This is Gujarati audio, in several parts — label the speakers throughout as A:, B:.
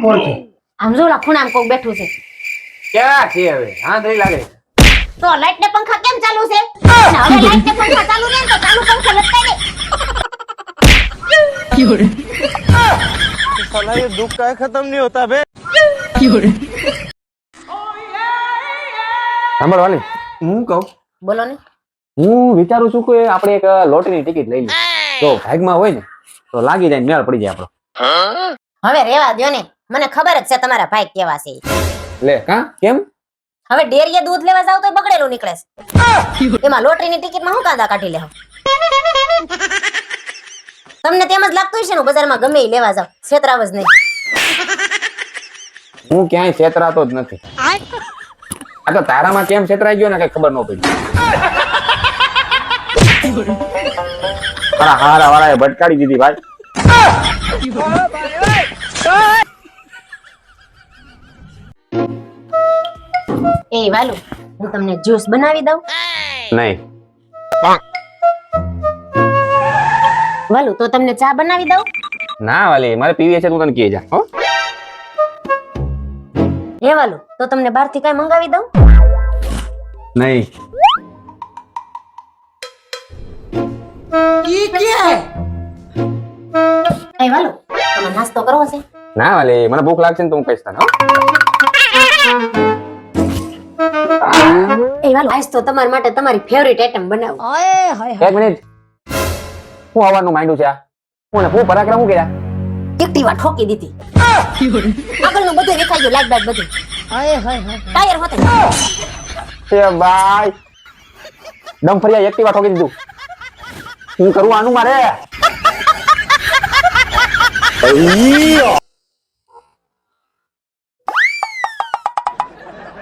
A: ઉપરથી
B: આમ જો ઓલા ખૂણામાં કોક બેઠું છે
A: ક્યાં છે હવે હા નહીં લાગે
B: તો લાઈટ ને પંખા કેમ ચાલુ છે અને હવે લાઈટ ને પંખા ચાલુ રહે ને તો ચાલુ પંખા લટકાઈ દે
C: साला ये दुख का खत्म नहीं होता बे
A: સાંભળ વાલી હું કહું
B: બોલો ને
A: હું વિચારું છું કે આપણે એક લોટરીની ટિકિટ લઈ લઈએ તો ભાગમાં હોય ને તો લાગી જાય ને મેળ પડી જાય આપણો
B: હવે રેવા દ્યો ને મને ખબર જ છે તમારા ભાઈ કેવા છે
A: લે. કા? કેમ?
B: હવે ડેરીએ દૂધ લેવા જાવ તો બગડેલું નીકળે છે. એમાં લોટરીની ટિકિટમાં હું કાંદા કાઢી લેવું તમને તેમ જ લાગતું હશે ને બજારમાં ગમે એ લેવા જાવ છેતરાવ જ નહીં.
A: હું ક્યાંય છેતરાતો જ નથી. આ તો તારામાં કેમ છેતરાઈ ગયો ને કઈ ખબર ન પડી. હારા હારા વાળાએ ભટકાડી દીધી ભાઈ.
B: એ વાલું હું તમને જ્યુસ બનાવી દઉં.
A: નહીં.
B: વાલુ તો તમને ચા બનાવી દઉં?
A: ના વાલી મારે પીવી છે તું તને કહે જા હો.
B: એ વાલું તો તમને બહારથી કઈ મંગાવી દઉં?
A: નહીં.
B: એ વાલુ તમે નાસ્તો કરવો છે.
A: ના વાલી મને ભૂખ લાગશે ને તો હું કહીશ તને હો.
B: એ વાલો આજ તો તમારા માટે તમારી ફેવરિટ આઈટમ બનાવું.
A: એક મિનિટ. હું આવવાનું માંડ્યું છે આ? હું ને હું પરાક્રમ હું કર્યા
B: એક્ટિવા ઠોકી દીધી. આગળનું બધું દેખાઈ ગયું લાઈટ બાઈટ બધું ટાયર હોતે.
A: એ ભાઈ. દમ ફરિયા એક્ટિવા ઠોકી દીધું. હું કરું આનું મારે?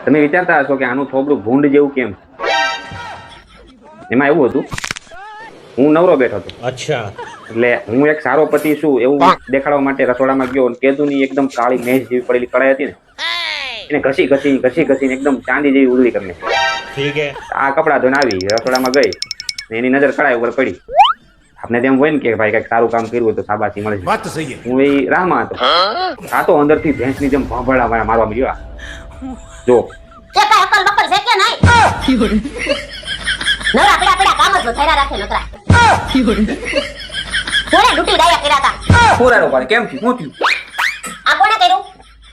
A: તમે વિચારતા હશો કે આનું થોબડું ભૂંડ જેવું કેમ? એમાં એવું હતું હું નવરો બેઠો હતો.
C: અચ્છા.
A: એટલે હું એક સારો પતિ છું એવું દેખાડવા માટે રસોડામાં ગયો કેદુની એકદમ કાળી મેજ જેવી પડેલી કડાઈ હતી ને એને ઘસી ઘસી ઘસી ઘસીને એકદમ ચાંદી જેવી ઉલવી
C: કરીને ઠીક
A: આ કપડાં ધોઈને આવી રસોડામાં ગઈ એની નજર કડાઈ ઉપર પડી. આપણે તેમ હોય ને કે ભાઈ કંઈક સારું કામ કર્યું તો સાબાસી મળે હું. એ રાહમાં હતો આ તો અંદરથી ભેંસની જેમ ભાંભળા મારવા મળ્યો જો.
B: કે કાંઈ અકલ બકલ છે કે નહીં? નવરા પડા પડા કામ જ વધાર્યા રાખે નકરા. કોણે ડૂટી ડાયા કર્યા હતા
A: પૂરાનો પાડે કેમ થયું? શું થયું?
B: આ કોણે કર્યું?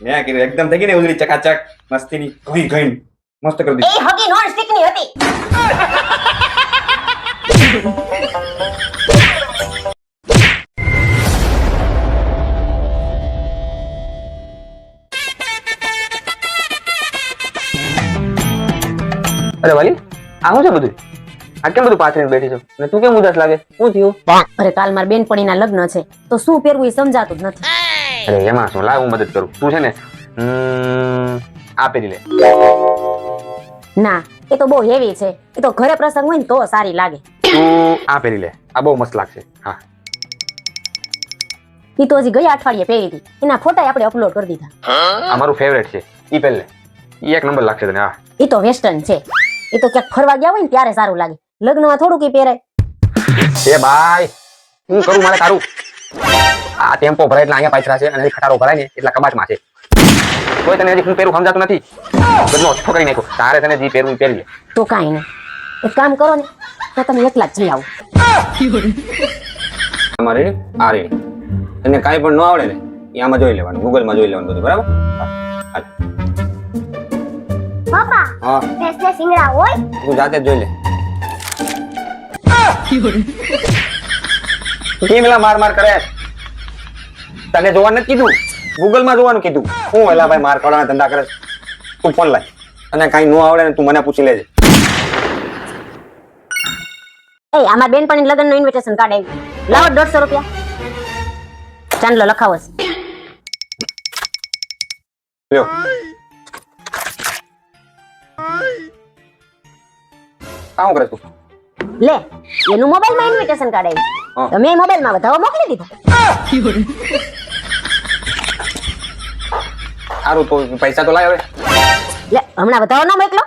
A: મેં કીધું એકદમ થઈ ગઈ ને ઉજળી ચકાચક મસ્તીની ઘઈ ઘઈ મસ્ત કરી દીધી.
B: એ હગી નોન સ્ટિકની હતી
A: અરે વાલી આ શું છે બધું? આ કેમ બધું પાથરીને બેઠી છો? અને તું કેમ ઉદાસ લાગે? શું થયું?
B: અરે કાલ મારા બેનપણીના લગ્ન છે તો શું પહેરવું એ સમજાતું જ નથી.
A: અરે એમાં શું? લાવ હું મદદ કરું. તું છે ને આ પહેરી લે.
B: ના એ તો બહુ હેવી છે. એ તો ઘરે પ્રસંગ હોય ને તો સારી લાગે.
A: તું આ પહેરી લે. આ બહુ મસ્ત લાગશે. હા.
B: એ તો હજી ગયા અઠવાડિયે પહેરી હતી. એના ફોટા આપણે અપલોડ કરી દીધા.
A: આ મારું ફેવરેટ છે. ઈ પહેરી લે. ઈ એક નંબર લાગશે તને હા.
B: એ તો વેસ્ટર્ન છે. એ તો ક્યાંક ફરવા ગયા હોય ને ત્યારે સારું લાગે. લગ્નમાં થોડુંક કઈ પહેરાય.
A: એ ભાઈ હું કરું મારે તારું? આ ટેમ્પો ભરાય એટલે અહીંયા પાછરા છે અને ખટારો ભરાય ને એટલા કબાટમાં છે. કોઈ તને હજી હું પહેરું સમજાતું નથી. બધું ઓછો કરી નાખ્યો. તારે તને જે પહેરવું ઈ પહેરી
B: તો કાંઈ નહીં. એક કામ કરો ને તો તમે એકલા જ જઈ આવો.
A: તમારે આ રેડી તને કાંઈ પણ ન આવડે ને એ આમાં જોઈ લેવાનું ગૂગલમાં જોઈ લેવાનું બધું બરાબર? હા.
D: ભેંસને સિંગડા હોય?
A: તું જાતે જોઈ લે કેમલા માર માર કરે? તને જોવાનું નથી કીધું? ગૂગલમાં જોવાનું કીધું. હું એલા ભાઈ માર કરવાના ધંધા કરે તું ફોન લાય. અને કઈ ન આવડે ને તું મને પૂછી લેજે.
B: એ આમાં બેન પણ લગ્નનું ઇન્વિટેશન કાર્ડ આવ્યું. લાવો દોઢસો રૂપિયા. ચાંદલો લખાવો.
A: લ્યો. આ કરે તું?
B: લે એનું મોબાઈલમાં ઇન્વિટેશન. આવ્યું તમે મોબાઈલમાં વધાવો મોકલી દીધો.
A: સારું તો પૈસા તો લાય હવે.
B: લે હમણાં વધાવો ન મોકલો.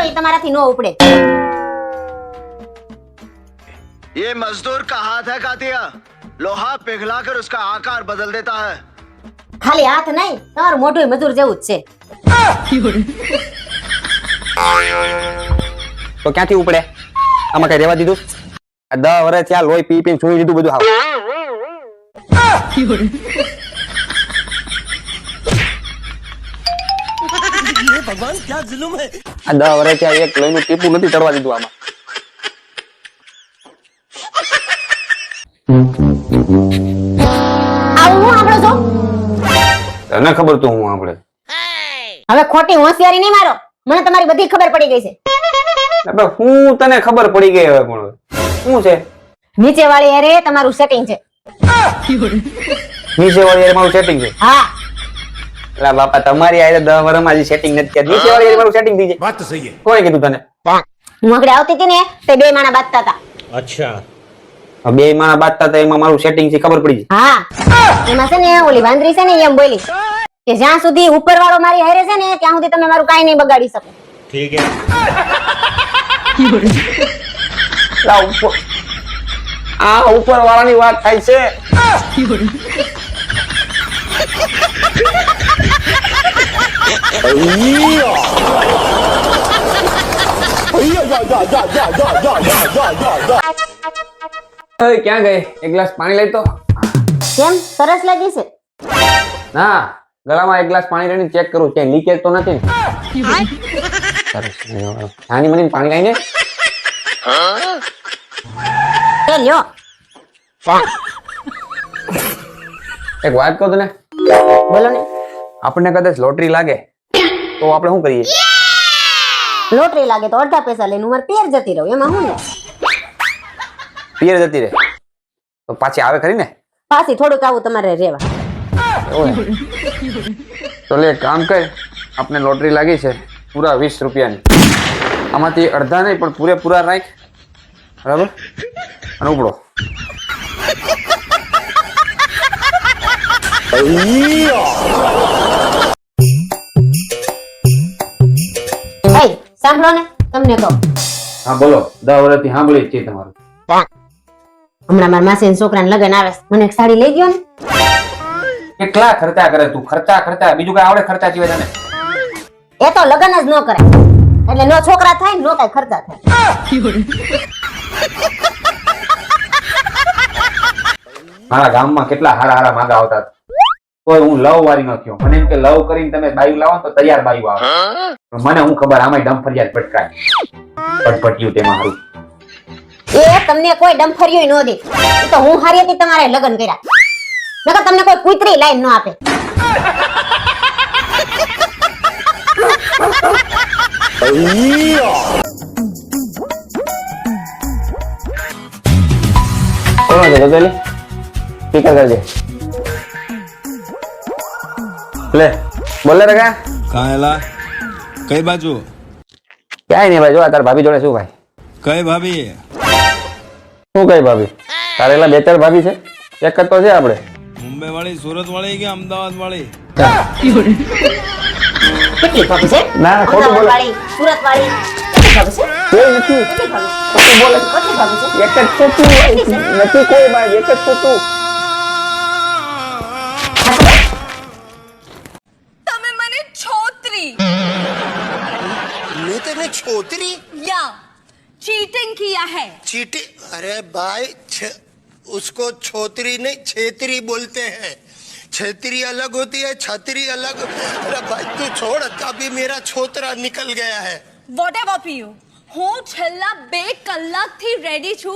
C: ई
B: તમારાથી નો ઉપડે
D: ये मजदूर का हाथ है कातिया लोहा पिघलाकर उसका आकार बदल देता है
B: ખાલી હાથ નહીં તમારું મોઢું મજૂર જેવું જ છે
A: તો ક્યાંથી ઉપડે આમાં કઈ રેવા દીધું આ દસ વર્ષ થયા લોહી પી પીને સુઈ દીધું બધું હાવ
C: ભગવાન ક્યાં જુલુમ હે?
A: આ દહ વર્ષ ત્યાં એક લઈને ટીપું નથી ચડવા દીધું આમાં. તને ખબર તો હું આપણે
B: હવે ખોટી હોશિયારી નહીં મારો. મને તમારી બધી ખબર પડી ગઈ છે.
A: અબે હું તને ખબર પડી ગઈ હવે પણ શું છે?
B: નીચે વાળી અરે તમારું સેટિંગ છે.
A: નીચે વાળી અરે મારું સેટિંગ છે?
B: હા.
A: એટલે બાપા તમારી આયે 10 વર્ષમાં હજી સેટિંગ નથી કર્યું. દિવસે વાળી મારું સેટિંગ થઈ જાય.
E: વાત તો સહી
A: કોણે કીધું તને?
B: હું આગળ આવતી હતી ને તે બે માણા બાતતા હતા.
A: અચ્છા. બે માણા બાતતા તો એમાં મારું સેટિંગથી ખબર પડી
B: હા. એમાં છે ને ઓલી વાંદરી છે ને એમ બોલી કે જ્યાં સુધી ઉપર વાળો મારી હારે છે ને ત્યાં સુધી તમે મારું કઈ નહીં બગાડી શકો.
A: ઠીક હે. આ ઉપર વાળાની વાત થાય છે. ઓય, ક્યાં ગઈ? એક ગ્લાસ પાણી લઈ તો.
B: કેમ? સરસ લાગી છે.
A: ના ગળામાં એક ગ્લાસ પાણી લઈને ચેક કરું. કે લીકેજ તો નથી ને. સરસ મને પાણી લઈને.
B: એ લ્યો.
A: એક વાત કહું તને.
B: બોલો ને.
A: આપણને કદાચ લોટરી લાગે. તો આપણે શું કરીએ?
B: લોટરી લાગે તો અડધા પૈસા લઈને ઉંમર પેર જતી રહું એમાં હું ને
A: પિયર જતી રહે? તો પાછી આવે ખરી ને?
B: પાછી થોડુંક આવું તમારે રેવા
A: તો લે કામ કર આપણે લોટરી લાગી છે પૂરા વીસ રૂપિયાની. આમાંથી અડધા નહીં પણ પૂરેપૂરા રાખ. બરાબર? અને ઉપડો.
B: ભાઈ તમને કહું
A: હા બોલો. દસ વર્ષથી સાંભળી છે તમારું.
B: હમણાં મારા માસી છોકરાને લગન આવે છે. મને એક સાડી લઈ ગયો ને.
A: કેટલા ખર્ચા કરે તું? ખર્ચા ખર્ચા. બીજું કઈ આવડે ખર્ચા જીવે તને?
B: એ તો લગન જ ન કરે એટલે નો છોકરા થાય ને નો કઈ ખર્ચા થાય.
A: મારા ગામમાં કેટલા હારા હારા માગા આવતા હતા. કોઈ હું લવ વાળી નો થયો. મને એમ કે લવ કરીને તમે બાયુ લાવો તો તૈયાર બાયુ આવે. મને હું ખબર આમાં ડમ ફરિયાદ પટકાય પટપટ્યું તેમાં હારું.
B: એ તમને કોઈ ડમફરિયું ન દે. તો હું હારી હતી તમારે લગ્ન કર્યા. નકર તમને કોઈ કુતરી લાઈન ન આપે.
A: કોણ છે ગઝલી સ્પીકર કરજે. લે બોલે રે
F: કા કાયલા કઈ બાજુ?
A: ક્યાંય નહીં ભાઈ જો આ તાર ભાભી જોડે શું ભાઈ?
F: કઈ ભાભી?
A: શું કઈ ભાભી? તારે એલા બે ચાર ભાભી છે. એક જ તો છે આપણે
F: મુંબઈ વાળી સુરત વાળી
B: કે અમદાવાદ વાળી
A: ના ખોટું બોલે.
B: સુરત વાળી
A: નથી. બોલે. એક જ તો નથી કોઈ ભાઈ એક જ તો
D: तेरे छोतरी
G: या चीटिंग किया है।
D: चीटी अरे भाई छ... उसको छोतरी नहीं छेत्री बोलते हैं। छेत्री अलग होती है छतरी अलग। अरे भाई तू छोड़ अभी मेरा छोतरा निकल गया है।
G: વોટ એવર પી हूँ હું છેલ્લા બે थी रेडी छू।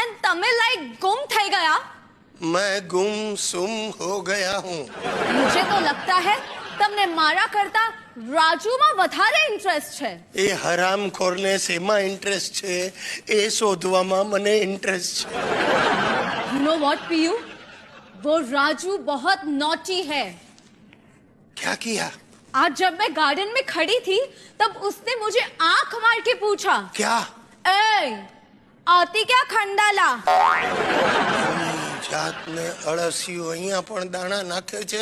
G: एंड तमे लाइक गुम थे गया।
D: मैं गुम सुम हो गया हूँ।
G: मुझे तो लगता है तुमने मारा करता રાજુમાં વધારે ઇન્ટરેસ્ટ છે
D: એ હરામ ખોરને શેમાં ઇન્ટરેસ્ટ છે એ શોધવામાં મને ઇન્ટરેસ્ટ છે
G: यू नो व्हाट पीयू वो राजू बहुत नॉटी है
D: क्या किया
G: आज जब मैं गार्डन में खड़ी थी तब उसने मुझे आंख मार के पूछा
D: क्या
G: ए आती क्या खंडाला
D: જાતને અળસિયું અહીંયા પણ દાણા નાખે છે